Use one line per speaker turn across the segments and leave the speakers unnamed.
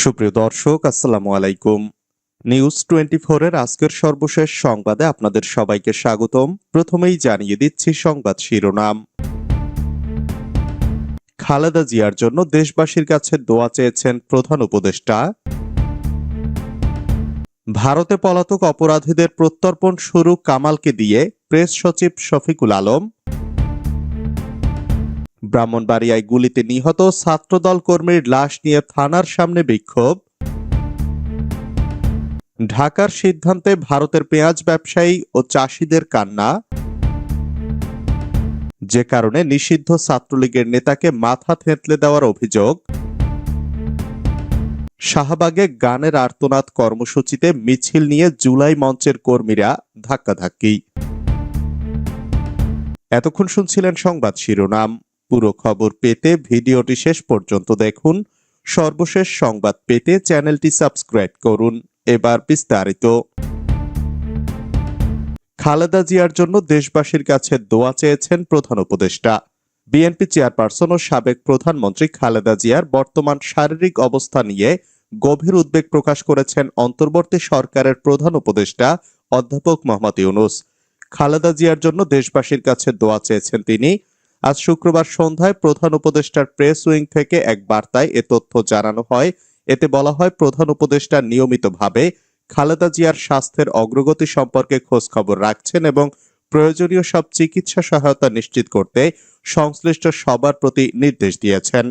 সুপ্রিয় দর্শক, আসসালামু আলাইকুম। নিউজ টোয়েন্টি এর আজকের সর্বশেষ সংবাদে আপনাদের সবাইকে স্বাগতম। প্রথমেই জানিয়ে দিচ্ছি সংবাদ শিরোনাম। খালেদা জিয়ার জন্য দেশবাসীর কাছে দোয়া চেয়েছেন প্রধান উপদেষ্টা। ভারতে পলাতক অপরাধীদের প্রত্যর্পণ শুরু কামালকে দিয়ে প্রেস সচিব শফিকুল আলম। ব্রাহ্মণবাড়িয়ায় গুলিতে নিহত ছাত্রদল কর্মীর লাশ নিয়ে থানার সামনে বিক্ষোভ। ঢাকার সিদ্ধান্তে ভারতের পেঁয়াজ ব্যবসায়ী ও চাষিদের কান্না। যে কারণে নিষিদ্ধ ছাত্রলীগের নেতাকে মাথা থেঁতলে দেওয়ার অভিযোগ। শাহবাগে গানের আর্তনাদ কর্মসূচিতে মিছিল নিয়ে জুলাই মঞ্চের কর্মীরা ধাক্কাধাক্কি। এতক্ষণ শুনছিলেন সংবাদ শিরোনাম। পুরো খবর পেতে ভিডিওটি শেষ পর্যন্ত দেখুন। সর্বশেষ সংবাদ পেতে চ্যানেলটি সাবস্ক্রাইব করুন। এবার বিস্তারিত। খালেদা জিয়ার জন্য দেশবাসীর কাছে দোয়া চেয়েছেন প্রধান উপদেষ্টা। বিএনপি চেয়ারপারসন ও সাবেক প্রধানমন্ত্রী খালেদা জিয়ার বর্তমান শারীরিক অবস্থা নিয়ে গভীর উদ্বেগ প্রকাশ করেছেন অন্তর্বর্তী সরকারের প্রধান উপদেষ্টা অধ্যাপক মোহাম্মদ ইউনুস। খালেদা জিয়ার জন্য দেশবাসীর কাছে দোয়া চেয়েছেন তিনি আজ শুক্রবার সন্ধ্যায় প্রধান উপদেষ্টার প্রেস উইং থেকে এক বার্তায় এ তথ্য জানানো হয়। এতে বলা হয়, প্রধান উপদেষ্টা নিয়মিতভাবে খালেদা জিয়ার স্বাস্থ্যের অগ্রগতি সম্পর্কে খোঁজ খবর রাখছেন এবং প্রয়োজনীয় সব চিকিৎসা সহায়তা নিশ্চিত করতে সংশ্লিষ্ট সবার প্রতি নির্দেশ দিয়েছেন।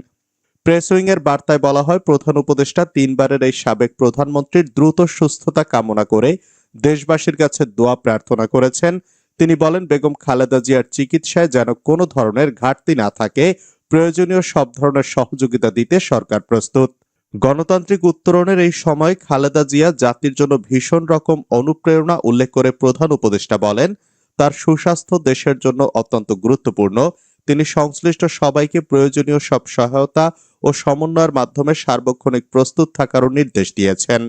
প্রেস উইং এর বার্তায় বলা হয়, প্রধান উপদেষ্টা তিনবারের এই সাবেক প্রধানমন্ত্রীর দ্রুত সুস্থতা কামনা করে দেশবাসীর কাছে দোয়া প্রার্থনা করেছেন। তিনি বলেন, বেগম খালেদা জিয়ার চিকিৎসায় যেন কোনো ধরনের ঘাটতি না থাকে, প্রয়োজনীয় সব ধরনের সহযোগিতা দিতে সরকার প্রস্তুত। গণতান্ত্রিক উত্তরণের এই সময় খালেদা জিয়া জাতির জন্য ভীষণ রকম অনুপ্রেরণা উল্লেখ করে প্রধান উপদেষ্টা বলেন, তার সুস্বাস্থ্য দেশের জন্য অত্যন্ত গুরুত্বপূর্ণ। তিনি সংশ্লিষ্ট সবাইকে প্রয়োজনীয় সব সহায়তা ও সমন্বয়ের মাধ্যমে সার্বক্ষণিক প্রস্তুত থাকারও নির্দেশ দিয়েছেন।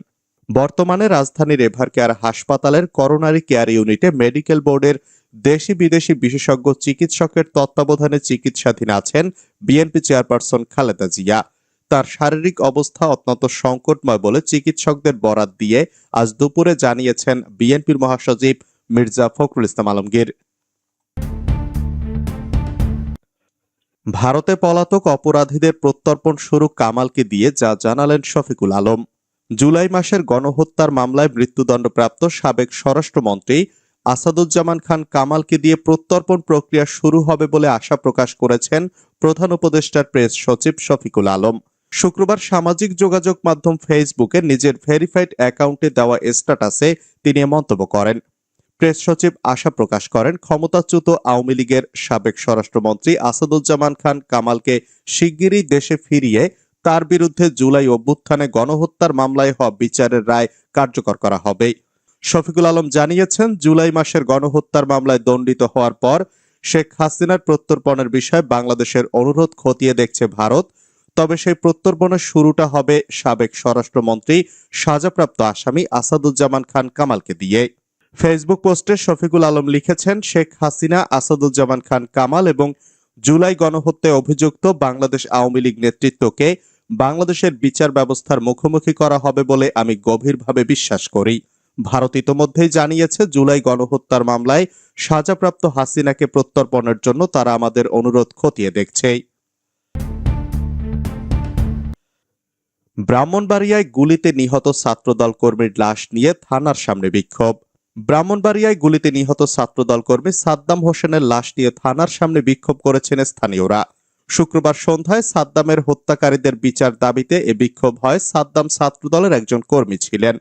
বর্তমানে রাজধানীর এভার কেয়ার হাসপাতালের করোনারি কেয়ার ইউনিটে মেডিকেল বোর্ডের দেশি বিদেশি বিশেষজ্ঞ চিকিৎসকের তত্ত্বাবধানে চিকিৎসাধীন আছেন বিএনপি চেয়ারপারসন খালেদা জিয়া। তার শারীরিক অবস্থা অত্যন্ত সংকটময় বলে চিকিৎসকদের বরাত দিয়ে আজ দুপুরে জানিয়েছেন বিএনপির মহাসচিব মির্জা ফখরুল ইসলাম আলমগীর। ভারতে পলাতক অপরাধীদের প্রত্যর্পণ শুরু কামালকে দিয়ে যা জানালেন শফিকুল আলম। জুলাই মাসের গণহত্যার মামলায় মৃত্যুদণ্ডপ্রাপ্ত সাবেক স্বরাষ্ট্রমন্ত্রী আসাদুজ্জামান খান কামালকে দিয়ে প্রত্যর্পণ প্রক্রিয়া শুরু হবে বলে আশা প্রকাশ করেছেন প্রধান উপদেষ্টার প্রেস সচিব শফিকুল আলম। শুক্রবার সামাজিক যোগাযোগ মাধ্যম ফেসবুকে নিজের ভেরিফাইড অ্যাকাউন্টে দেওয়া স্ট্যাটাসে তিনি মন্তব্য করেন। প্রেস সচিব আশা প্রকাশ করেন, ক্ষমতাচ্যুত আওয়ামী লীগের সাবেক স্বরাষ্ট্রমন্ত্রী আসাদুজ্জামান খান কামালকে শিগগিরই দেশে ফিরিয়ে তার বিরুদ্ধে জুলাই অভ্যুত্থানে গণহত্যার মামলায় হওয়া বিচারের রায় কার্যকর করা হবে। শফিকুল আলম জানিয়েছেন, জুলাই মাসের গণহত্যার মামলায় দণ্ডিত হওয়ার পর শেখ হাসিনার প্রত্যর্পণের বিষয়ে বাংলাদেশের অনুরোধ খতিয়ে দেখছে ভারত। তবে সেই প্রত্যর্পণের শুরুটা হবে সাবেক স্বরাষ্ট্রমন্ত্রী, সাজাপ্রাপ্ত আসামি আসাদুজ্জামান খান কামালকে দিয়ে। ফেসবুক পোস্টে শফিকুল আলম লিখেছেন, শেখ হাসিনা, আসাদুজ্জামান খান কামাল এবং জুলাই গণহত্যায় অভিযুক্ত বাংলাদেশ আওয়ামী লীগ নেতৃত্বকে বাংলাদেশের বিচার ব্যবস্থার মুখোমুখি করা হবে বলে আমি গভীরভাবে বিশ্বাস করি। ভারত ইতোমধ্যেই জানিয়েছে, জুলাই গণহত্যার মামলায় সাজাপ্রাপ্ত হাসিনাকে প্রত্যর্পণের জন্য তারা আমাদের অনুরোধ খতিয়ে দেখছে। ব্রাহ্মণবাড়িয়ায় গুলিতে নিহত ছাত্রদল কর্মীর লাশ নিয়ে থানার সামনে বিক্ষোভ। ব্রাহ্মণবাড়িয়ায় গুলিতে নিহত ছাত্রদল কর্মী সাদ্দাম হোসেনের লাশ নিয়ে থানার সামনে বিক্ষোভ করেছেন স্থানীয়রা। শুক্রবার সন্ধ্যায় সাদ্দামের হত্যাকারীদের বিচার দাবিতে এ বিক্ষোভ হয়। সাদ্দাম ছাত্রদলের একজন কর্মী ছিলেন।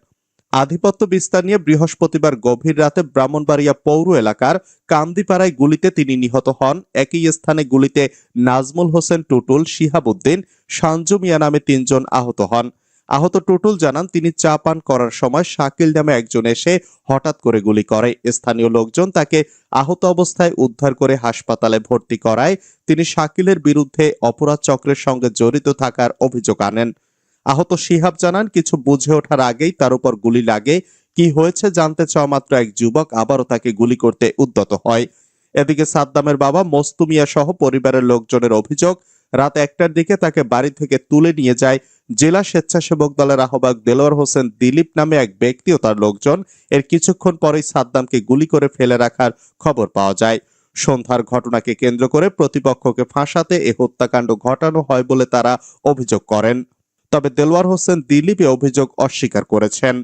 আধিপত্য বিস্তার নিয়ে বৃহস্পতিবার গভীর রাতে ব্রাহ্মণবাড়িয়া পৌর এলাকার কান্দিপাড়ায় গুলিতে তিনি নিহত হন। একই স্থানে গুলিতে নাজমুল হোসেন টুটুল, শিহাবুদ্দিন, সাঞ্জু মিয়া নামে তিনজন আহত হন। আহত টুটুল জানান, তিনি চা পান করার সময় শাকিল নামে একজন এসে হঠাৎ করে গুলি করে। স্থানীয় লোকজন তাকে আহত অবস্থায় উদ্ধার করে হাসপাতালে ভর্তি করায়। তিনি শাকিলের বিরুদ্ধে অপরাধ চক্রের সঙ্গে জড়িত থাকার অভিযোগ আনেন। আহত শিহাব জানান, কিছু বুঝে ওঠার আগেই তার উপর গুলি লাগে। কি হয়েছে জানতে চাওয়া মাত্র এক যুবক, আবারও তাকে গুলি করতে উদ্যত হয়। এদিকে সাদ্দামের বাবা মস্তুমিয়া সহ পরিবারের লোকজনের অভিযোগ, রাত একটার দিকে তাকে বাড়ি থেকে তুলে নিয়ে যায় জেলা স্বেচ্ছাসেবক দলের আহ্বায়ক দেলোয়ার হোসেন দিলীপ নামে এক ব্যক্তি ও তার লোকজন এর কিছুক্ষণ পরেই সাদ্দামকে গুলি করে ফেলে রাখার খবর পাওয়া যায়। সন্ধ্যার ঘটনাকে কেন্দ্র করে প্রতিপক্ষকে ফাঁসাতে এ হত্যাকাণ্ড ঘটানো হয় বলে তারা অভিযোগ করেন। তবে দেলোয়ার হোসেন দিলীপ এ অভিযোগ অস্বীকার করেছেন।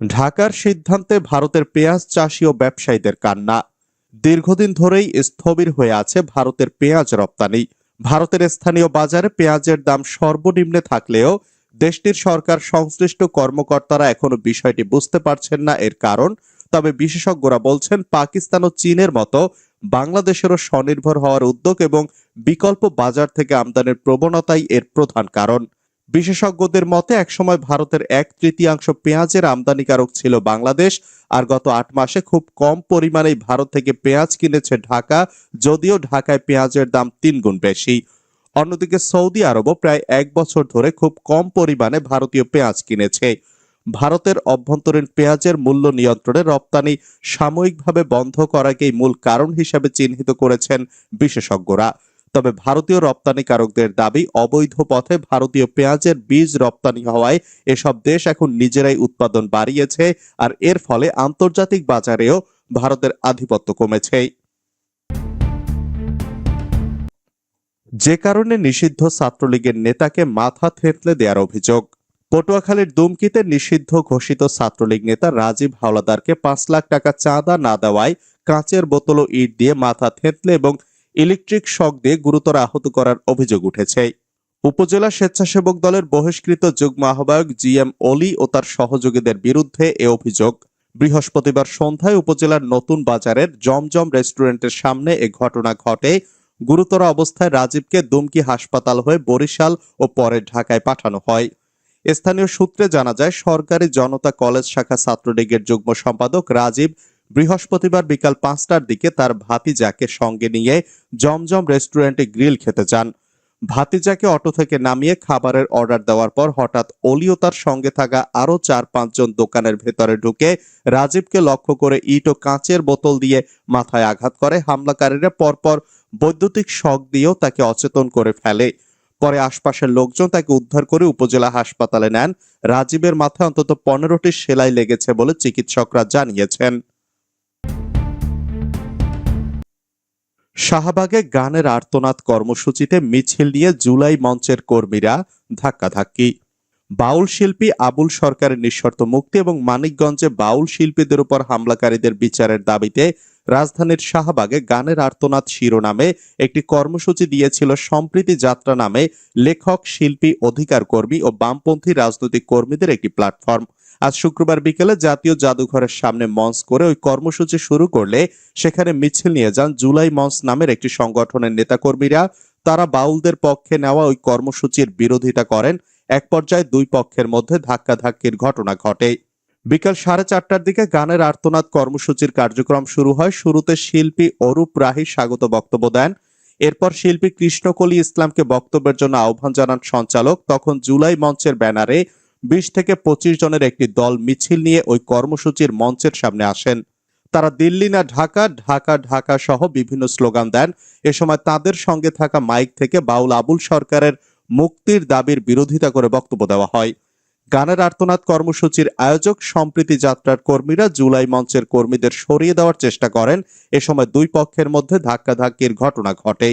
ঢাকার সিদ্ধান্তে ভারতের পেঁয়াজ চাষি ও ব্যবসায়ীদের কান্না। দীর্ঘদিন ধরেই স্থবির হয়ে আছে ভারতের পেঁয়াজ রপ্তানি। ভারতের স্থানীয় বাজারে পেঁয়াজের দাম সর্বনিম্নে থাকলেও দেশটির সরকার সংশ্লিষ্ট কর্মকর্তারা এখনও বিষয়টি বুঝতে পারছেন না এর কারণ। তবে বিশেষজ্ঞরা বলছেন, পাকিস্তান ও চীনের মতো বাংলাদেশেরও স্বনির্ভর হওয়ার উদ্যোগ এবং বিকল্প বাজার থেকে আমদানির প্রবণতাই এর প্রধান কারণ। বিশেষজ্ঞদের মতে, একসময় ভারতের এক তৃতীয়াংশ পেঁয়াজের আমদানিকারক ছিল বাংলাদেশ, আর গত আট মাসে খুব কম পরিমাণেই ভারত থেকে পেঁয়াজ কিনেছে ঢাকা, যদিও ঢাকায় পেঁয়াজের দাম তিন গুণ বেশি। অন্যদিকে সৌদি আরবও প্রায় এক বছর ধরে খুব কম পরিমাণে ভারতীয় পেঁয়াজ কিনেছে। ভারতের অভ্যন্তরীণ পেঁয়াজের মূল্য নিয়ন্ত্রণে রপ্তানি সাময়িকভাবে বন্ধ করাকেই মূল কারণ হিসেবে চিহ্নিত করেছেন বিশেষজ্ঞরা। তবে ভারতীয় রপ্তানিকারকদের দাবি, অবৈধ পথে ভারতীয় পেঁয়াজের বীজ রপ্তানি হওয়ায় এসব দেশ এখন নিজেরাই উৎপাদন বাড়িয়েছে আর এর ফলে আন্তর্জাতিক বাজারেও ভারতের আধিপত্য কমেছে। যে কারণে নিষিদ্ধ ছাত্রলীগের নেতাকে মাথা থেঁতলে দেওয়ার অভিযোগ। পটুয়াখালীর দুমকিতে নিষিদ্ধ ঘোষিত ছাত্রলীগ নেতা রাজীব হাওলাদারকে পাঁচ লাখ টাকা চাঁদা না দেওয়ায় কাঁচের বোতল ও ইট দিয়ে মাথা থেঁতলে এবং ইলেকট্রিক শক দিয়ে গুরুতর আহত করার অভিযোগ উঠেছে। উপজেলা স্বেচ্ছাসেবক দলের বহিষ্কৃত যুগ্ম আহ্বায়ক জি এম অলি ও তার সহযোগীদের বিরুদ্ধে এ অভিযোগ। বৃহস্পতিবার সন্ধ্যায় উপজেলার নতুন বাজারের জমজম রেস্টুরেন্টের সামনে এ ঘটনা ঘটে। গুরুতর অবস্থায় রাজীবকে দুমকি হাসপাতাল হয়ে বরিশাল ও পরে ঢাকায় পাঠানো হয়। স্থানীয় সূত্রে জানা যায়, সরকারি জনতা কলেজ শাখা ছাত্রলীগের যুগ্ম সম্পাদক রাজীব বৃহস্পতিবার বিকাল পাঁচটার দিকে তার ভাতিজাকে সঙ্গে নিয়ে জমজম রেস্টুরেন্টে গ্রিল খেতে যান। ভাতিজাকে অটো থেকে নামিয়ে খাবারের অর্ডার দেওয়ার পর হঠাৎ অলিও তার সঙ্গে থাকা আরও চার পাঁচজন দোকানের ভেতরে ঢুকে রাজীবকে লক্ষ্য করে ইট ও কাঁচের বোতল দিয়ে মাথায় আঘাত করে। হামলাকারীরা পরপর বৈদ্যুতিক শক দিয়েও তাকে অচেতন করে ফেলে। পরে আশপাশের লোকজন তাকে উদ্ধার করে উপজেলা হাসপাতালে নেন। রাজীবের মাথায় অন্তত পনেরোটি সেলাই লেগেছে বলে চিকিৎসকরা জানিয়েছেন। শাহবাগে গানের আর্তনাদ কর্মসূচিতে মিছিল নিয়ে জুলাই মঞ্চের কর্মীরা ধাক্কাধাক্কি। বাউল শিল্পী আবুল সরকারের নিঃশর্ত মুক্তি এবং মানিকগঞ্জে বাউল শিল্পীদের উপর হামলাকারীদের বিচারের দাবিতে রাজধানীর শাহবাগে গানের আর্তনাদ শিরোনামে একটি কর্মসূচি দিয়েছিল সম্প্রীতি যাত্রা নামে লেখক, শিল্পী অধিকার কর্মী ও বামপন্থী রাজনৈতিক কর্মীদের একটি প্ল্যাটফর্ম। আজ শুক্রবার বিকেলে জাতীয় জাদুঘরের সামনে মঞ্চ করে ওই কর্মসূচি শুরু করলে সেখানে মিছিল নিয়ে যান জুলাই মঞ্চ নামের একটি সংগঠনের নেতাকর্মীরা। তারা বাউলদের পক্ষে নেওয়া ওই কর্মসূচির বিরোধিতা করেন। এক পর্যায়ে দুই পক্ষের মধ্যে ধাক্কাধাক্কির ঘটনা ঘটে। বিকাল সাড়ে চারটার দিকে গানের আর্তনাদ কর্মসূচির কার্যক্রম শুরু হয়। শুরুতে শিল্পী অরূপ রাহি স্বাগত বক্তব্য দেন। এরপর শিল্পী কৃষ্ণকলি ইসলামকে বক্তব্যের জন্য আহ্বান জানান সঞ্চালক। তখন জুলাই মঞ্চের ব্যানারে বিশ থেকে পঁচিশ জনের একটি দল মিছিল নিয়ে ওই কর্মসূচির মঞ্চের সামনে আসেন। তারা দিল্লি না ঢাকা ঢাকা ঢাকা সহ বিভিন্ন স্লোগান দেন। এ সময় তাদের সঙ্গে থাকা মাইক থেকে বাউল আবুল সরকারের মুক্তির দাবির বিরোধিতা করে বক্তব্য দেওয়া হয়। গানের আর্তনাদ কর্মসূচির আয়োজক সম্প্রীতি যাত্রার কর্মীরা জুলাই মঞ্চের কর্মীদের সরিয়ে দেওয়ার চেষ্টা করেন। এ সময় দুই পক্ষের মধ্যে ধাক্কাধাক্কির ঘটনা ঘটে।